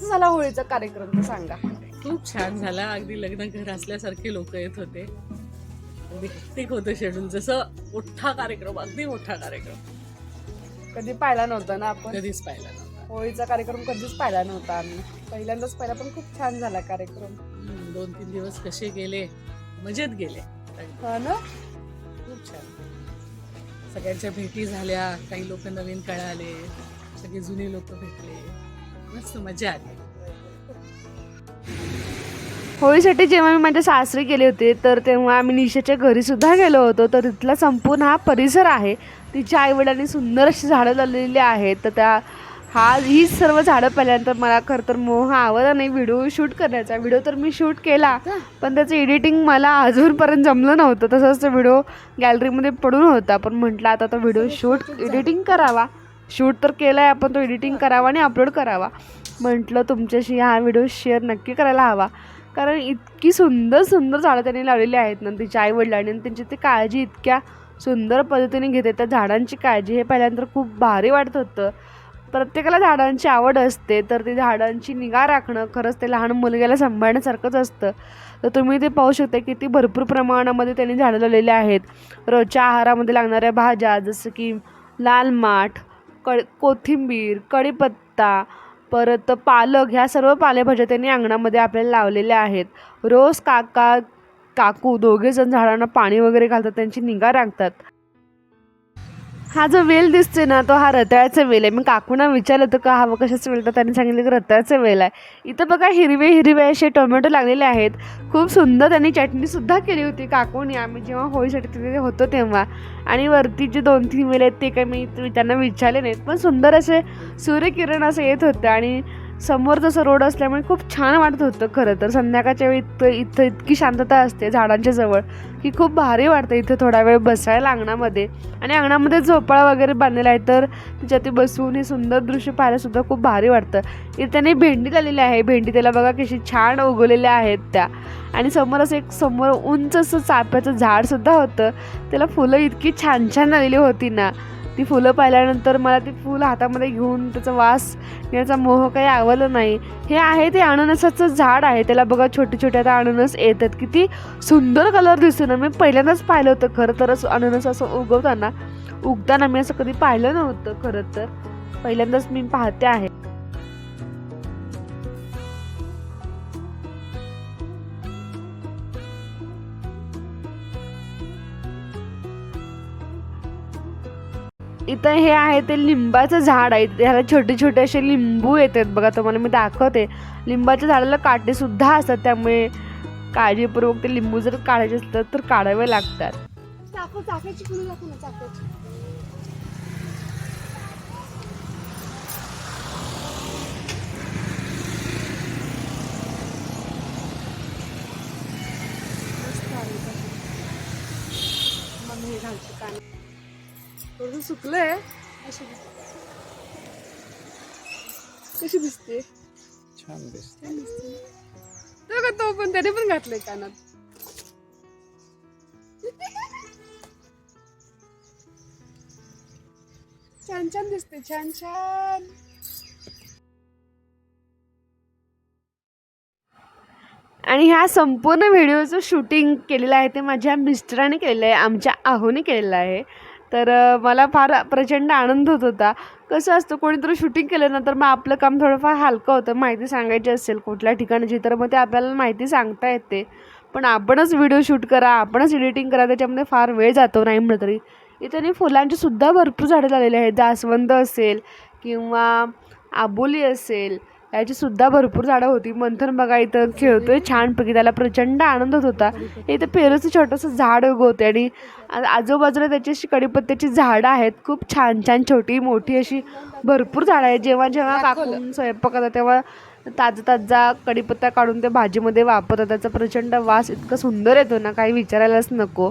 झाला होळीचा कार्यक्रम ते सांगा. खूप छान झाला. अगदी लग्न घर असल्यासारखे लोक येत होते. hectic होतं शेड्यूल जसं मोठा कार्यक्रम अगदी मोठा कार्यक्रम. कधी पाहिला नव्हता ना आपण? कधीच पाहिला नव्हता. होळीचा कार्यक्रम कधीच पाहिला नव्हता आम्ही. पहिल्यांदाच पाहिला पण खूप छान झाला कार्यक्रम. हम्म, दोन तीन दिवस कसे गेले? मजेत गेले. अगदी. हा ना? खूप छान. सगळ्यांच्या भेटी झाल्या काही लोक नवीन कळाले सगळे जुने लोक भेटले. मस्त मजा आली. होळीसाठी जेव्हा मी माझ्या सासरी गेले होते तर तेव्हा आम्ही निशाच्या घरी सुद्धा गेलो होतो. तर तिथला संपूर्ण हा परिसर आहे. तिच्या आईवडिलांनी सुंदर अशी झाडं लावलेली आहेत. तर त्या हा ही सर्व झाडं पाहिल्यानंतर मला खरं तर मोह आवडला नाही. व्हिडिओ शूट करण्याचा. व्हिडिओ तर मी शूट केला पण त्याचं एडिटिंग मला अजूनपर्यंत जमलं नव्हतं. तसंच तो व्हिडिओ गॅलरीमध्ये पडून होता. पण म्हटलं आता तो व्हिडिओ शूट एडिटिंग करावा. शूट तर केला आहे आपण तो एडिटिंग करावा आणि अपलोड करावा. म्हटलं तुमच्याशी हा व्हिडिओ शेअर नक्की करायला हवा. कारण इतकी सुंदर सुंदर झाडं त्यांनी लावलेली आहेत ना तिच्या आईवडिलांनी आणि त्यांची ती काळजी इतक्या सुंदर पद्धतीने घेते त्या झाडांची काळजी हे पहिल्यानंतर खूप भारी वाटत होतं. प्रत्येकाला झाडांची आवड असते तर ती झाडांची निगा राखणं खरंच ते लहान मुलग्याला सांभाळण्यासारखंच असतं. तर तुम्ही ते पाहू शकता की ती भरपूर प्रमाणामध्ये त्यांनी झाडं लावलेली आहेत. रोजच्या आहारामध्ये लागणाऱ्या भाज्या जसं की लाल माठ कळ कोथिंबीर कढीपत्ता परत पालक ह्या सर्व पालेभाज्या त्यांनी अंगणामध्ये आपल्याला लावलेल्या आहेत. रोज काका काकू दोघेजण झाडांना पाणी वगैरे घालतात त्यांची निगा राखतात. हा जो वेल दिसतोय ना तो हा रताळ्याचा वेल आहे. मी काकूना विचारलं होतं का हवं कशाचं वेल? तर त्यांनी सांगितलं की रताळ्याचा वेल आहे. इथं बघा हिरवे हिरवे असे टोमॅटो लागलेले आहेत. खूप सुंदर त्यांनी चटणीसुद्धा केली होती काकूनी. आम्ही जेव्हा होळीसाठी तिथे होतो तेव्हा. आणि वरती जे दोन तीन वेल आहेत ते काही मी त्यांना विचारले नाहीत. पण सुंदर असे सूर्यकिरण असं येत होतं. आणि समोर जसं रोड असल्यामुळे खूप छान वाटत होतं खरं तर. संध्याकाळच्या वेळी इथं इथं इतकी शांतता असते झाडांच्या जवळ की खूप भारी वाटतं इथं थोडा वेळ बसायला अंगणामध्ये. आणि अंगणामध्ये झोपाळा वगैरे बांधलेला आहे तर तिच्या ते बसून हे सुंदर दृश्य पाहायलासुद्धा खूप भारी वाटतं. इथे त्याने भेंडी आलेली आहे. भेंडी त्याला बघा कशी छान उगवलेल्या आहेत त्या. आणि समोर असं एक समोर उंच असं चाफ्याचं झाडसुद्धा होतं. त्याला फुलं इतकी छान छान आलेली होती ना. ती फुलं पाहिल्यानंतर मला ती फुलं हातामध्ये घेऊन त्याचा वास याचा मोह काही आवलं नाही. हे आहे ते अननसाचं झाड आहे. त्याला बघा छोटे छोटे आता अननस येतात. किती सुंदर कलर दिसतो ना. मी पहिल्यांदाच पाहिलं होतं खरं तर असं अननस असं उगवताना. उगताना मी असं कधी पाहिलं नव्हतं खरं तर. पहिल्यांदाच मी पाहते आहे. इथं हे आहे ते लिंबाचं झाड आहे. ह्याला छोटे छोटे असे लिंबू येतात बघा तुम्हाला मी दाखवते. लिंबाच्या झाडाला काटेसुद्धा असतात त्यामुळे काळजीपूर्वक ते लिंबू जर काढायचे असतात तर काढावे लागतात. हे थोडंसं सुकलंय. कशी दिसते? छान दिसत. छान दिसते. तो का तो पण त्याने पण घातलंय कानात. छान छान दिसते. छान छान. आणि ह्या संपूर्ण व्हिडिओचं शूटिंग केलेलं आहे ते माझ्या मिस्टराने केलेलं आहे आमच्या आहोने केलेलं आहे. तर मला फार प्रचंड आनंद होत होता. कसं असतं कोणीतरी शूटिंग केलं ना तर मग आपलं काम थोडंफार हलकं होतं. माहिती सांगायची असेल कुठल्या ठिकाणाची तर मग ते आपल्याला माहिती सांगता येते. पण आपणच व्हिडिओ शूट करा आपणच एडिटिंग करा त्याच्यामध्ये फार वेळ जातो नाही म्हटलं तरी. इथे फुलांची सुद्धा भरपूर झाडं लावलेली आहेत. जास्वंद असेल किंवा आबोली असेल याची सुद्धा भरपूर झाडं होती. मंथन बघा इथं खेळतोय छानपैकी त्याला प्रचंड आनंद होत होता. इथं पेरूचं छोटंसं झाड उगवते आणि आजूबाजूला त्याची अशी कडीपत्त्याची झाडं आहेत. खूप छान छान छोटी मोठी अशी भरपूर झाडं आहेत. जेव्हा जेव्हा काकून स्वयंपाक करतात तेव्हा ताजा ताजा कडीपत्ता काढून ते भाजीमध्ये वापरतात. त्याचा प्रचंड वास इतका सुंदर येतो ना काही विचारायलाच नको.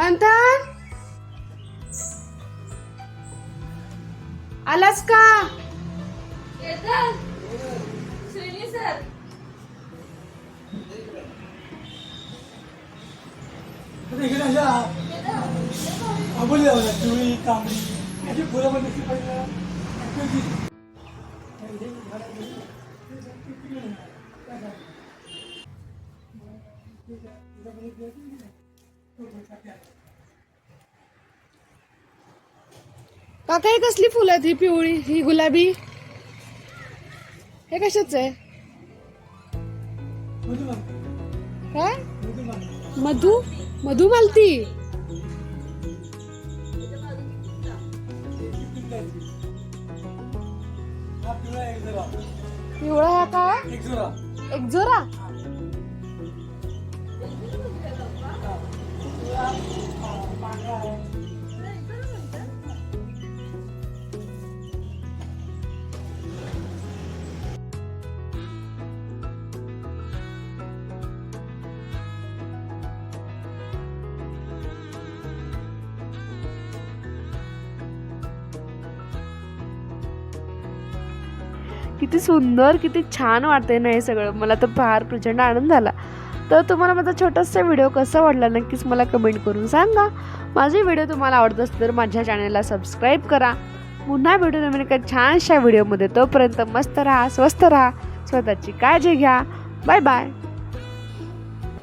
मंथन आलास का काका ही कसली फुलं आहेत ही पिवळी ही गुलाबी? हे कशाच आहे? काय? मधु? मधुमालती पिवळा हा का एक जोरा किती सुंदर किती छान वाटते ना हे सगळं. मला तर फार प्रचंड आनंद झाला. तर तुम्हाला माझा छोटासा व्हिडिओ कसा वाटला नक्कीच मला कमेंट करून सांगा. माझे व्हिडिओ तुम्हाला आवडत असतील तर माझ्या चॅनलला सबस्क्राईब करा. पुन्हा भेटू नवीन एका छानशा व्हिडिओमध्ये. तोपर्यंत मस्त राहा स्वस्त राहा स्वतःची काळजी घ्या. Bye bye.